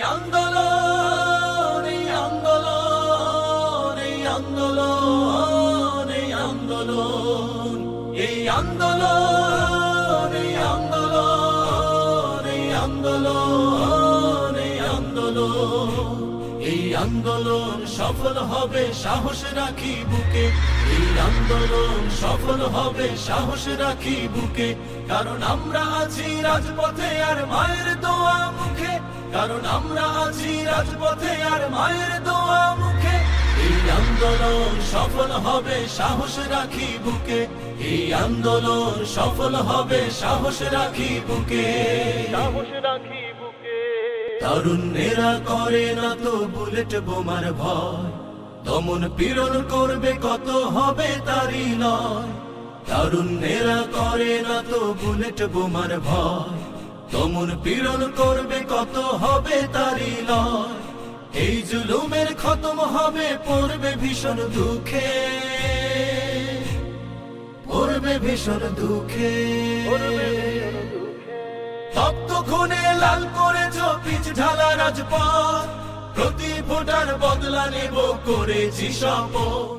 আন্দোলন আন্দোলন, এই আন্দোলন আন্দোলন, এই আন্দোলন সফল হবে, সাহস রাখি বুকে। এই আন্দোলন সফল হবে, সাহস রাখি বুকে। কারণ আমরা আছি রাজপথে আর মায়ের কারণ আমরা আছি রাজপথে আর মায়ের দোয়া মুখে। এই আন্দোলন সফল হবে সাহস রাখি বুকে। এই আন্দোলন সফল হবে সাহস রাখি বুকে। সাহস রাখি বুকে। তারুণ্যেরা করে না তো বুলেট বোমার ভয়। দমন পীড়ন করবে কত হবে তারই নয়। তারুণ্যেরা করে না তো বুলেট বোমার ভয়। দমন পীড়ন করবে, কত হবে নয় এই জুলুমের খতম হবে, পড়বে ভীষণ দুঃখে। পড়বে ভীষণ দুঃখে। ভক্ত খুনে লাল করেছ, পিচ ঢালা রাজপথ। প্রতি ভোটার বদলা নেব করেছি শপথ।